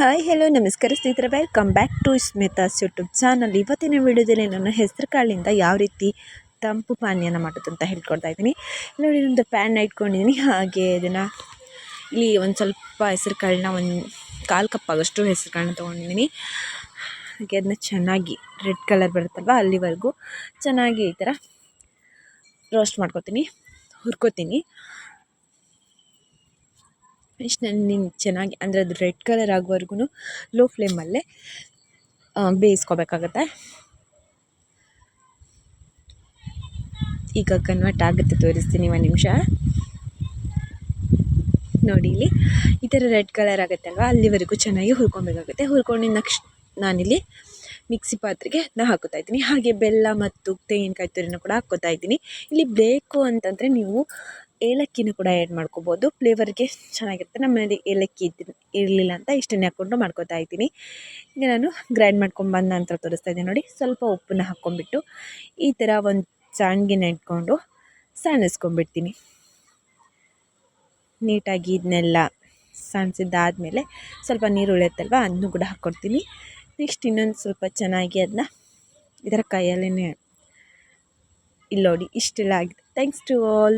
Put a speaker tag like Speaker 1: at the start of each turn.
Speaker 1: Hi hello ನಮಸ್ಕಾರ ಸ್ನೇಹಿತರೆ. Welcome back to Smita's YouTube channel ಇವತ್ತಿನ ವಿಡಿಯೋದಲ್ಲಿ ನಾನು ಹೆಸರು ಕಾಳಿಂದ. ಯಾವ ರೀತಿ ತಂಪು ಪಾನೀಯನ ಮಾಡೋದು ಅಂತ ಹೇಳ್ಕೊಡ್ತಾ ಇದ್ದೀನಿ. ನೋಡಿ ಒಂದು ಪ್ಯಾನ್ ಇಟ್ಕೊಂಡಿದ್ದೀನಿ. ಹಾಗೆ ಇದನ್ನು ಇಲ್ಲಿ ಒಂದು ಸ್ವಲ್ಪ ಹೆಸರು ಕಾಳನ್ನ ಒಂದು ಕಾಲು ಕಪ್ ಆಗೋಷ್ಟು ಹೆಸರು ಕಾಳನ್ನ ತೊಗೊಂಡಿದ್ದೀನಿ. ಹಾಗೆ ಅದನ್ನ ಚೆನ್ನಾಗಿ ರೆಡ್ ಕಲರ್ ಬರುತ್ತಲ್ವ, ಅಲ್ಲಿವರೆಗೂ ಚೆನ್ನಾಗಿ ಈ ಥರ ರೋಸ್ಟ್ ಮಾಡ್ಕೊತೀನಿ, ಹುರ್ಕೋತೀನಿ. ಇಷ್ಟು ನಿನ್ನ ಚೆನ್ನಾಗಿ, ಅಂದರೆ ಅದು ರೆಡ್ ಕಲರ್ ಆಗೋವರೆಗೂ ಲೋ ಫ್ಲೇಮಲ್ಲೇ ಬೇಯಿಸ್ಕೋಬೇಕಾಗತ್ತೆ. ಈಗ ಕನ್ವರ್ಟ್ ಆಗುತ್ತೆ, ತೋರಿಸ್ತೀನಿ ಒಂದು ನಿಮಿಷ. ನೋಡಿ ಇಲ್ಲಿ, ಈ ಥರ ರೆಡ್ ಕಲರ್ ಆಗುತ್ತಲ್ವ, ಅಲ್ಲಿವರೆಗೂ ಚೆನ್ನಾಗಿ ಹುರ್ಕೊಬೇಕಾಗುತ್ತೆ. ಹುರ್ಕೊಂಡಿದ್ದ ನೆಕ್ಸ್ಟ್ ನಾನಿಲ್ಲಿ ಮಿಕ್ಸಿ ಪಾತ್ರೆಗೆ ಅದನ್ನ ಹಾಕೋತಾ ಇದ್ದೀನಿ. ಹಾಗೆ ಬೆಲ್ಲ ಮತ್ತು ತೆಂಗಿನಕಾಯಿ ತುರಿನ ಕೂಡ ಹಾಕ್ಕೋತಾ ಇದ್ದೀನಿ. ಇಲ್ಲಿ ಬೇಕು ಅಂತಂದರೆ ನೀವು ಏಲಕ್ಕಿನೂ ಕೂಡ ಆ್ಯಡ್ ಮಾಡ್ಕೋಬೋದು. ಫ್ಲೇವರ್ಗೆ ಚೆನ್ನಾಗಿರುತ್ತೆ. ನಮ್ಮ ಮನೇಲಿ ಏಲಕ್ಕಿ ಇರಲಿಲ್ಲ ಅಂತ ಇಷ್ಟನ್ನೇ ಹಾಕ್ಕೊಂಡು ಮಾಡ್ಕೋತಾ ಇದ್ದೀನಿ. ಈಗ ನಾನು ಗ್ರೈಂಡ್ ಮಾಡ್ಕೊಂಡು ಬಂದ ನಂತರ ತೋರಿಸ್ತಾ ಇದ್ದೀನಿ ನೋಡಿ. ಸ್ವಲ್ಪ ಉಪ್ಪನ್ನ ಹಾಕ್ಕೊಂಡ್ಬಿಟ್ಟು ಈ ಥರ ಒಂದು ಸಾಂಗಿನ ಇಟ್ಕೊಂಡು ಸಾಣಿಸ್ಕೊಂಬಿಡ್ತೀನಿ ನೀಟಾಗಿ ಇದನ್ನೆಲ್ಲ ಸಾಣಿಸಿದ್ದಾದಮೇಲೆ ಸ್ವಲ್ಪ ನೀರು ಉಳಿಯುತ್ತಲ್ವ? ಅದನ್ನು ಕೂಡ ಹಾಕ್ಕೊಡ್ತೀನಿ. ನೆಕ್ಸ್ಟ್ ಇನ್ನೊಂದು ಸ್ವಲ್ಪ ಚೆನ್ನಾಗಿ ಅದನ್ನ ಇದರ ಕೈಯಲ್ಲೇ ಇಲ್ಲೋಡಿ. ಇಷ್ಟೆಲ್ಲ ಆಗಿದೆ. Thanks to all